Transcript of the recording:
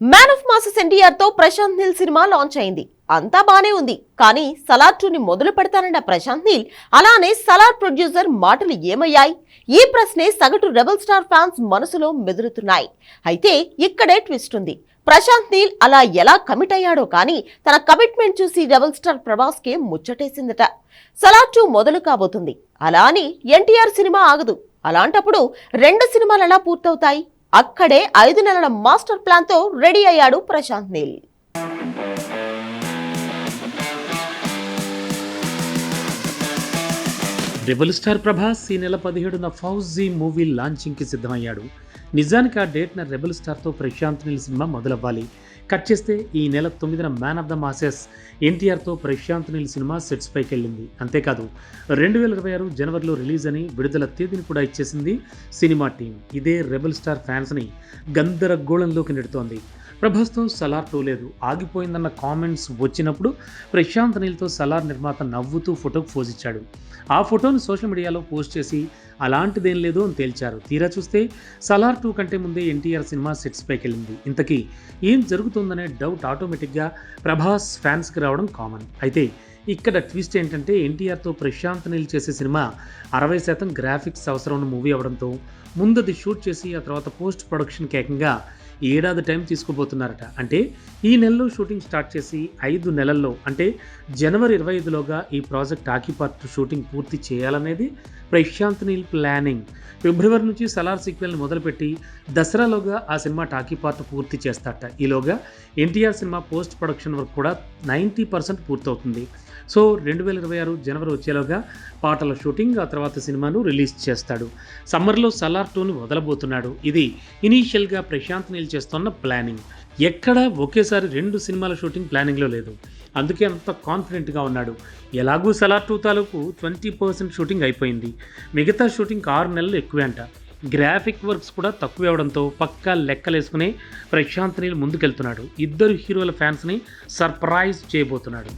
Man of masses ఎన్టీఆర్తో ప్రశాంత్ నీల్ సినిమా launch అయింది. అంతా బానే ఉంది. కానీ సలార్ టూని మొదలు పెడతానన్న ప్రశాంత్ నీల్ అలానే సలార్ ప్రొడ్యూసర్ మాటలు ఏమయ్యాయి? ఈ ప్రశ్నే సగటు రెబల్ స్టార్ ఫ్యాన్స్ మనసులో మెదులుతున్నాయి అయితే ఇక్కడే ట్విస్ట్ ఉంది. ప్రశాంత్ నీల్ అలా ఎలా కమిట్ అయ్యాడో కానీ తన కమిట్మెంట్ చూసి రెబల్ స్టార్ ప్రభాస్ కే ముచ్చటేసిందట. సలార్ టూ మొదలు కాబోతుంది. అలా అని ఎన్టీఆర్ సినిమా ఆగదు. అలాంటప్పుడు రెండు సినిమాలు ఎలా పూర్తవుతాయి. అక్కడే ఐదు నెలల మాస్టర్ ప్లాన్తో రెడీ అయ్యాడు ప్రశాంత్ నీల్. రెబల్ స్టార్ ప్రభాస్ ఈ నెల పదిహేడున ఫౌజీ మూవీ లాంచింగ్కి సిద్ధమయ్యాడు. నిజానికి ఆ డేట్న రెబల్ స్టార్తో ప్రశాంత్ నీల్ సినిమా మొదలవ్వాలి. కట్ చేస్తే ఈ నెల తొమ్మిదిన మ్యాన్ ఆఫ్ ద మాసెస్ ఎన్టీఆర్తో ప్రశాంత్ నీల్ సినిమా సెట్స్ పైకి వెళ్ళింది అంతేకాదు రెండు వేల ఇరవై ఆరు జనవరిలో రిలీజ్ అని విడుదల తేదీని కూడా ఇచ్చేసింది సినిమా టీం. ఇదే రెబల్ స్టార్ ఫ్యాన్స్ని గందరగోళంలోకి నెడుతోంది. ప్రభాస్తో సలార్ టూ లేదు. ఆగిపోయిందన్న కామెంట్స్ వచ్చినప్పుడు ప్రశాంత్ నీల్తో సలార్ నిర్మాత నవ్వుతూ ఫోటోకు పోజ్ ఇచ్చాడు. ఆ ఫోటోను సోషల్ మీడియాలో పోస్ట్ చేసి అలాంటిదేం లేదు అని తేల్చారు. తీరా చూస్తే సలార్ టూ కంటే ముందే ఎన్టీఆర్ సినిమా సెట్స్ పైకి వెళ్ళింది ఇంతకీ ఏం జరుగుతుందనే డౌట్ ఆటోమేటిక్గా ప్రభాస్ ఫ్యాన్స్కి రావడం కామన్. అయితే ఇక్కడ ట్విస్ట్ ఏంటంటే ఎన్టీఆర్తో ప్రశాంత్ నీల్ చేసే సినిమా అరవై శాతం గ్రాఫిక్స్ అవసరం ఉన్న మూవీ అవడంతో ముందది షూట్ చేసి ఆ తర్వాత పోస్ట్ ప్రొడక్షన్కి ఏకంగా ఏడాది టైం తీసుకోబోతున్నారట. అంటే ఈ నెలలో షూటింగ్ స్టార్ట్ చేసి ఐదు నెలల్లో అంటే జనవరి ఇరవై ఐదులోగా ఈ ప్రాజెక్ట్ ఆకిపార్ట్ షూటింగ్ పూర్తి చేయాలనేది ప్రశాంత్ నీల్ ప్లానింగ్. ఫిబ్రవరి నుంచి సలార్ సీక్వెల్ని మొదలుపెట్టి దసరాలోగా ఆ సినిమా టాకీ పార్ట్ పూర్తి చేస్తాట ఈలోగా NTR cinema post production work కూడా నైంటీ పర్సెంట్ పూర్తవుతుంది. సో రెండు వేల ఇరవై ఆరు జనవరి వచ్చేలోగా పాటల షూటింగ్ ఆ తర్వాత సినిమాను రిలీజ్ చేస్తాడు. సమ్మర్లో సలార్ టూని వదలబోతున్నాడు. ఇది ఇనీషియల్గా ప్రశాంత్ నీల్ చేస్తున్న ప్లానింగ్. ఎక్కడా ఒకేసారి రెండు సినిమాల షూటింగ్ ప్లానింగ్లో లేదు. అందుకే అంత కాన్ఫిడెంట్గా ఉన్నాడు. ఎలాగూ సలార్ టూ తాలూకు ట్వంటీ పర్సెంట్ షూటింగ్ అయిపోయింది. మిగతా షూటింగ్ ఆరు నెలలు ఎక్కువే అంట. గ్రాఫిక్ వర్క్స్ కూడా తక్కువ అవడంతో పక్కా లెక్కలేసుకుని ప్రశాంత్ నీల్ ముందుకెళ్తున్నాడు. ఇద్దరు హీరోల ఫ్యాన్స్ని సర్ప్రైజ్ చేయబోతున్నాడు.